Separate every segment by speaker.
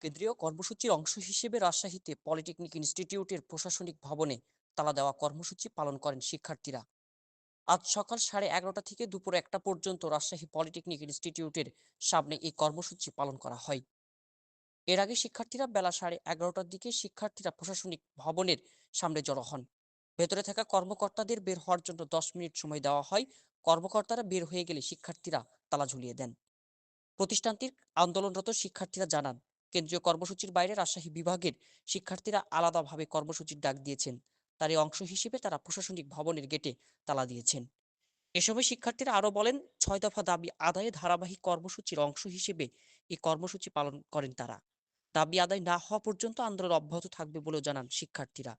Speaker 1: কেন্দ্রীয় কর্মসূচির অংশ হিসেবে রাজশাহীতে পলিটেকনিক ইনস্টিটিউটের প্রশাসনিক ভবনে তালা দেওয়া কর্মসূচি পালন করেন শিক্ষার্থীরা। আজ সকাল সাড়ে এগারোটা থেকে দুপুর একটা পর্যন্ত রাজশাহী পলিটেকনিক ইনস্টিটিউটের সামনে এই কর্মসূচি পালন করা হয়। এর আগে শিক্ষার্থীরা বেলা সাড়ে এগারোটার দিকে শিক্ষার্থীরা প্রশাসনিক ভবনের সামনে জড়ো হন। ভেতরে থাকা কর্মকর্তাদের বের হওয়ার জন্য দশ মিনিট সময় দেওয়া হয়। কর্মকর্তারা বের হয়ে গেলে শিক্ষার্থীরা তালা ঝুলিয়ে দেন। প্রতিষ্ঠানটির আন্দোলনরত শিক্ষার্থীরা জানান, কেন্দ্রীয় কর্মসূচির বাইরে রাজশাহী বিভাগের শিক্ষার্থীরা আলাদাভাবে কর্মসূচির ডাক দিয়েছেন। তার অংশ হিসেবে তারা প্রশাসনিক ভবনের গেটে তালা দিয়েছেন। এ সময় শিক্ষার্থীরা আরও বলেন, ছয় দফা দাবি আদায়ে ধারাবাহিক কর্মসূচির অংশ হিসেবে এই কর্মসূচি পালন করেন তারা। দাবি আদায় না হওয়া পর্যন্ত আন্দোলন অব্যাহত থাকবে বলেও জানান শিক্ষার্থীরা।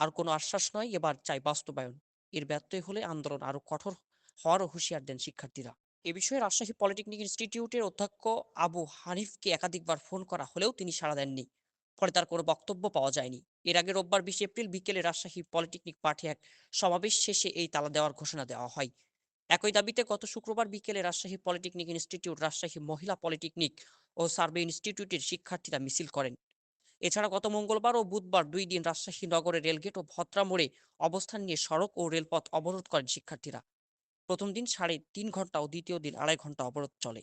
Speaker 1: আর কোনো আশ্বাস নয়। এবার চাই বাস্তবায়ন। এর ব্যত্যয় হলে আন্দোলন আরও কঠোর হওয়ারও হুঁশিয়ার দেন শিক্ষার্থীরা। এ বিষয়ে রাজশাহী পলিটেকনিক ইনস্টিটিউটের অধ্যক্ষ আবু হানিফকে একাধিকবার ফোন করা হলেও তিনি সাড়া দেননি। ফলে তার কোনো বক্তব্য পাওয়া যায়নি। এর আগে রোববার বিশ এপ্রিল বিকেলে রাজশাহী পলিটেকনিক পাঠে এক সমাবেশ শেষে এই তালা দেওয়ার ঘোষণা দেওয়া হয়। একই দাবিতে গত শুক্রবার বিকেলে রাজশাহী পলিটেকনিক ইনস্টিটিউট রাজশাহী মহিলা পলিটেকনিক ও সার্ভে ইনস্টিটিউটের শিক্ষার্থীরা মিছিল করেন। এছাড়া গত মঙ্গলবার ও বুধবার দুই দিন রাজশাহী নগরের রেলগেট ও ভত্রা মোড়ে অবস্থান নিয়ে সড়ক ও রেলপথ অবরোধ করেন শিক্ষার্থীরা। প্রথম দিন সাড়ে তিন ঘণ্টা ও দ্বিতীয় দিন আড়াই ঘণ্টা অবরোধ চলে।